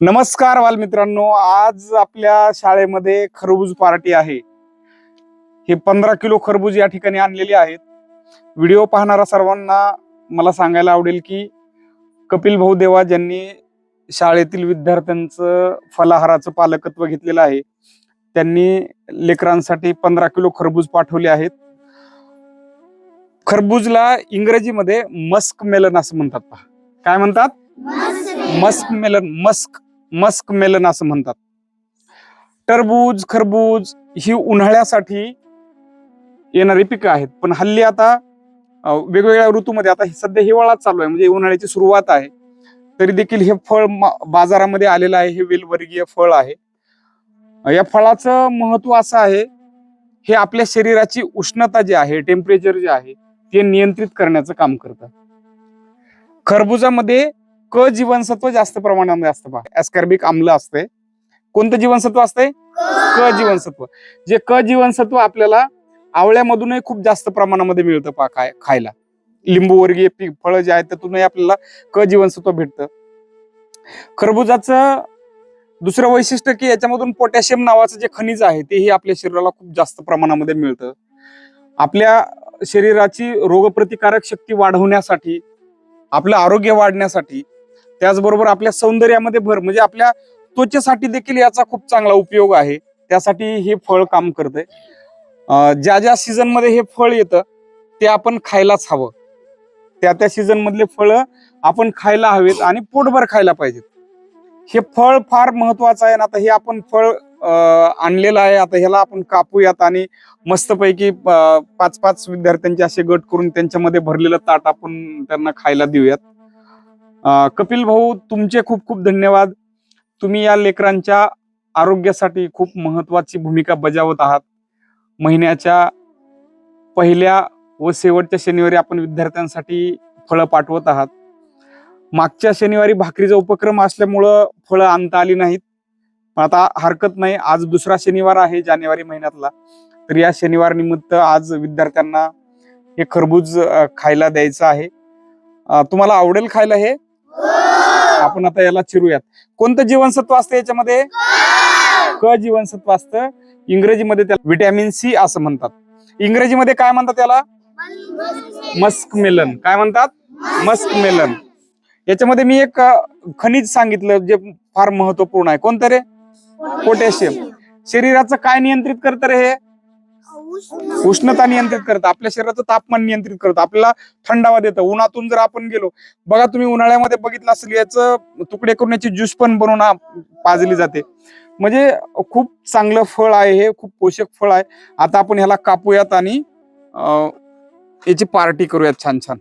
नमस्कार बालमित्रांनो आज आपल्या शाळेमध्ये खरबूज पार्टी आहे. हे पंधरा किलो खरबूज या ठिकाणी आणलेले आहेत. व्हिडिओ पाहणाऱ्या सर्वांना मला सांगायला आवडेल की कपिल भाऊ देवा ज्यांनी शाळेतील विद्यार्थ्यांचं फलाहाराचं पालकत्व घेतलेलं आहे त्यांनी लेकरांसाठी पंधरा किलो खरबूज पाठवले आहेत. खरबूजला इंग्रजीमध्ये मस्क मेलन असं म्हणतात. काय म्हणतात? Muskmelon musk. मस्क मेलन असं म्हणतात. टरबूज खरबूज ही उन्हाळ्यासाठी येणारी पिकं आहेत. पण हल्ली आता वेगवेगळ्या ऋतूमध्ये आता सध्या हिवाळाच चालू आहे. म्हणजे उन्हाळ्याची सुरुवात आहे. तरी देखील हे फळ मा- बाजारामध्ये आलेलं आहे. हे वेलवर्गीय फळ आहे. या फळाचं महत्त्व असं आहे हे आपल्या शरीराची उष्णता जी आहे टेम्परेचर जे आहे ते नियंत्रित करण्याचं काम करतं. खरबुजामध्ये क जीवनसत्व जास्त प्रमाणामध्ये असतं पहा. ऍस्कॉर्बिक आम्ल असते. कोणतं जीवनसत्व असतंय? क. जीवनसत्व. जे क जीवनसत्व आपल्याला आवळ्यामधूनही खूप जास्त प्रमाणामध्ये मिळतं पहा काय खायला. लिंबू वर्गीय पीक फळं जे आहेत त्यातूनही आपल्याला क जीवनसत्व भेटतं. खरबुजाचं दुसरं वैशिष्ट्य की याच्यामधून पोटॅशियम नावाचं जे खनिज आहे तेही आपल्या शरीराला खूप जास्त प्रमाणामध्ये मिळतं. आपल्या शरीराची रोगप्रतिकारक शक्ती वाढवण्यासाठी आपलं आरोग्य वाढण्यासाठी त्याचबरोबर आपल्या सौंदर्यामध्ये भर म्हणजे आपल्या त्वचेसाठी देखील याचा खूप चांगला उपयोग आहे. त्यासाठी हे फळ काम करतंय. ज्या ज्या सीझनमध्ये हे फळ येतं ते आपण खायलाच हवं. त्या त्या सीझन मधले फळं आपण खायला हवेत आणि पोटभर खायला पाहिजेत. हे फळ फार महत्वाचं आहे ना आता हे आपण फळ आणलेलं आहे. आता ह्याला आपण कापूयात आणि मस्तपैकी पाच पाच विद्यार्थ्यांचे असे गट करून त्यांच्यामध्ये भरलेलं ताट आपण त्यांना खायला देऊयात. कपिल भाऊ तुमचे खूप खूप धन्यवाद. तुम्ही या लेकरांच्या आरोग्यासाठी खूप महत्वाची भूमिका बजावत आहात. महिन्याच्या पहिल्या व शेवटच्या शनिवारी आपण विद्यार्थ्यांसाठी फळं पाठवत आहात. मागच्या शनिवारी भाकरीचा उपक्रम असल्यामुळं फळं आणता आली नाहीत. पण आता हरकत नाही. आज दुसरा शनिवार आहे जानेवारी महिन्यातला. तर या शनिवार निमित्त आज विद्यार्थ्यांना हे खरबूज खायला द्यायचं आहे. तुम्हाला आवडेल खायला हे? हो. आपण आता याला चिरूयात. कोणतं जीवनसत्व असतं याच्यामध्ये? क जीवनसत्व असतं. इंग्रजीमध्ये त्याला व्हिटॅमिन सी असं म्हणतात. इंग्रजीमध्ये काय म्हणतात त्याला मस्क मेलन. काय म्हणतात? Musk melon. याच्यामध्ये मी एक खनिज सांगितलं जे फार महत्त्वपूर्ण आहे. कोणतं रे? पोटॅशियम. शरीराचं काय नियंत्रित करतं रे हे? उष्णता नियंत्रित करतं आपल्या शरीराचं तापमान नियंत्रित करतं आपल्याला थंडावा देतं. उन्हातून जर आपण गेलो बघा तुम्ही उन्हाळ्यामध्ये बघितलं असेल याचं तुकडे करून याची ज्यूस पण बनवून पाजली जाते. म्हणजे खूप चांगलं फळ आहे हे खूप पोषक फळ आहे. आता आपण ह्याला कापूयात आणि याची पार्टी करूयात छान छान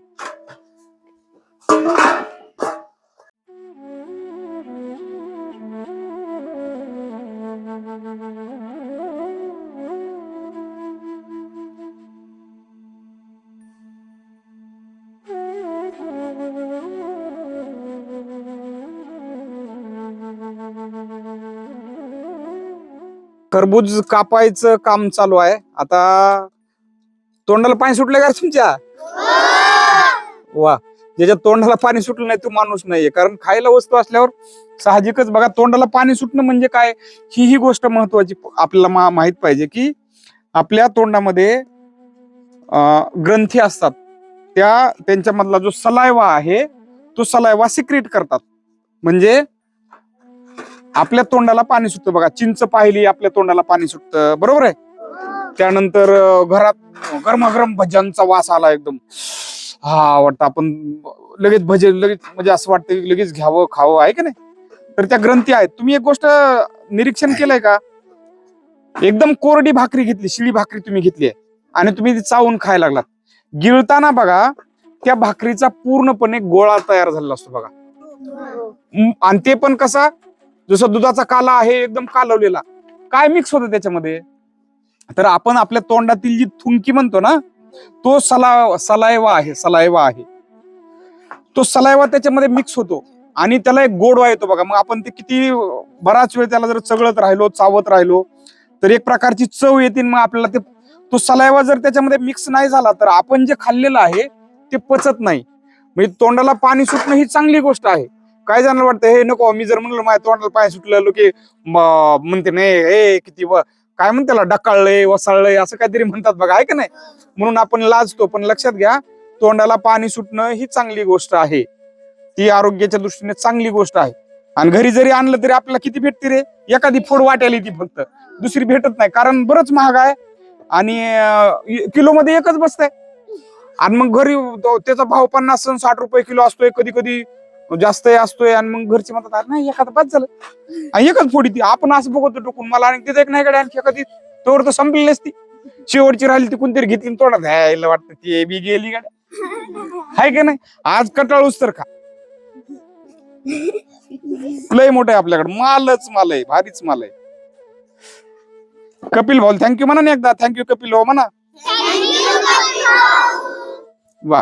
खरबूज कापायचं काम चालू आहे. आता तोंडाला पाणी सुटलं का तुमच्या? वा ज्याच्या तोंडाला पाणी सुटलं नाही तो माणूस नाहीये. कारण खायला वस्तू असल्यावर साहजिकच बघा तोंडाला पाणी सुटणं म्हणजे काय? ही ही गोष्ट महत्वाची आपल्याला माहीत पाहिजे की आपल्या तोंडामध्ये अं, ग्रंथी असतात. त्या त्यांच्यामधला जो सलायवा आहे तो सलायवा सिक्रेट करतात. म्हणजे आपल्या तोंडाला पाणी सुटतं बघा. चिंच पाहिली आपल्या तोंडाला पाणी सुटतं. बरोबर आहे? त्यानंतर घरात गरमागरम भज्यांचा वास आला एकदम. हा वाटतं आपण लगेच भजे लगेच म्हणजे असं वाटतं की लगेच घ्यावं खावं आहे का नाही? तर त्या ग्रंथी आहेत. तुम्ही एक गोष्ट निरीक्षण केलंय का? एकदम कोरडी भाकरी घेतली शिळी भाकरी तुम्ही घेतली आहे. आणि तुम्ही ती चावून खायला लागलात. गिळताना बघा त्या भाकरीचा पूर्णपणे गोळा तयार झालेला असतो बघा. आणि ते पण कसा? जसं दुधाचा काला आहे एकदम कालवलेला. काय मिक्स होतं त्याच्यामध्ये? तर आपण आपल्या तोंडातील जी थुंकी म्हणतो ना तो सला सलायवा आहे सलायवा आहे. तो सलायवा त्याच्यामध्ये मिक्स होतो. आणि त्याला एक गोडवा येतो बघा. मग आपण ते किती बराच वेळ त्याला जर चगळत राहिलो चावत राहिलो तर एक प्रकारची चव येते मग आपल्याला ते तो सलायवा जर त्याच्यामध्ये मिक्स नाही झाला तर आपण जे खाल्लेलं आहे ते पचत नाही. म्हणजे तोंडाला पाणी सुटणं ही चांगली गोष्ट आहे. काय जणांना वाटतं हे नको मी जर म्हणलं माझ्या तोंडाला पाय सुटलं की म्हणते नाही हे किती काय म्हणते डकाळलंय वसाळलंय असं काहीतरी म्हणतात बघा आहे का नाही? म्हणून आपण लाजतो पण लक्षात घ्या तोंडाला पाणी सुटणं ही चांगली गोष्ट आहे. ती आरोग्याच्या दृष्टीने चांगली गोष्ट आहे. आणि घरी जरी आणलं तरी आपल्याला किती भेटते रे? एखादी फोड वाटायला ती फक्त. दुसरी भेटत नाही कारण बरंच महाग आहे. आणि किलोमध्ये एकच बसतंय. आणि मग घरी त्याचा भाव पन्नास साठ रुपये किलो असतोय कधी कधी जास्त असतोय आणि मग घरचे म्हणतात "अरे नाही एखादं बस झालं. आणि एकच फोडी ती आपण असं बघतो टोकून मला आणि तिथे एक नाही कडे आणखी एखादी? तोवर तर संपलेली असती शेवटची राहिली ती कोणतरी घेतली तोडा द्यायला वाटतं ती बी गेली गाड्या. हाय का नाही? आज कटाळूच तर का लय मोठं आहे आपल्याकडे. मालच माल आहे भारीच माल आहे. कपिल भाऊ थँक्यू म्हणा ना एकदा. थँक्यू कपिल भाऊ म्हणा. वा.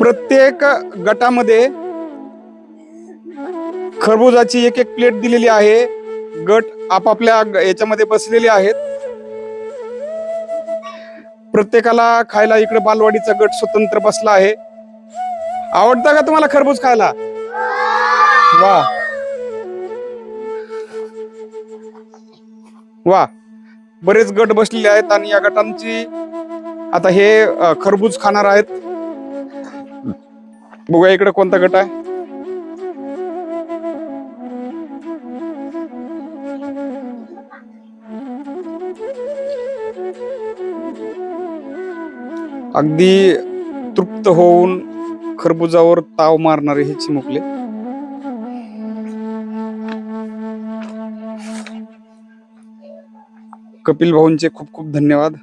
प्रत्येक गटामध्ये खरबुजाची एक एक प्लेट दिलेली आहे. गट आपापल्या ग- याच्यामध्ये बसलेले आहेत. प्रत्येकाला खायला इकडे बालवाडीचा गट स्वतंत्र बसला आहे. आवडतं का तुम्हाला खरबूज खायला? वा. वा. बरेच गट बसलेले आहेत आणि या गटांची आता हे खरबूज खाणार आहेत. बघूया इकडे कोणता गट आहे. अगदी तृप्त होऊन खरबुजावर ताव मारणारे हे चिमुकले. कपिल भाऊंचे खूप खूप धन्यवाद.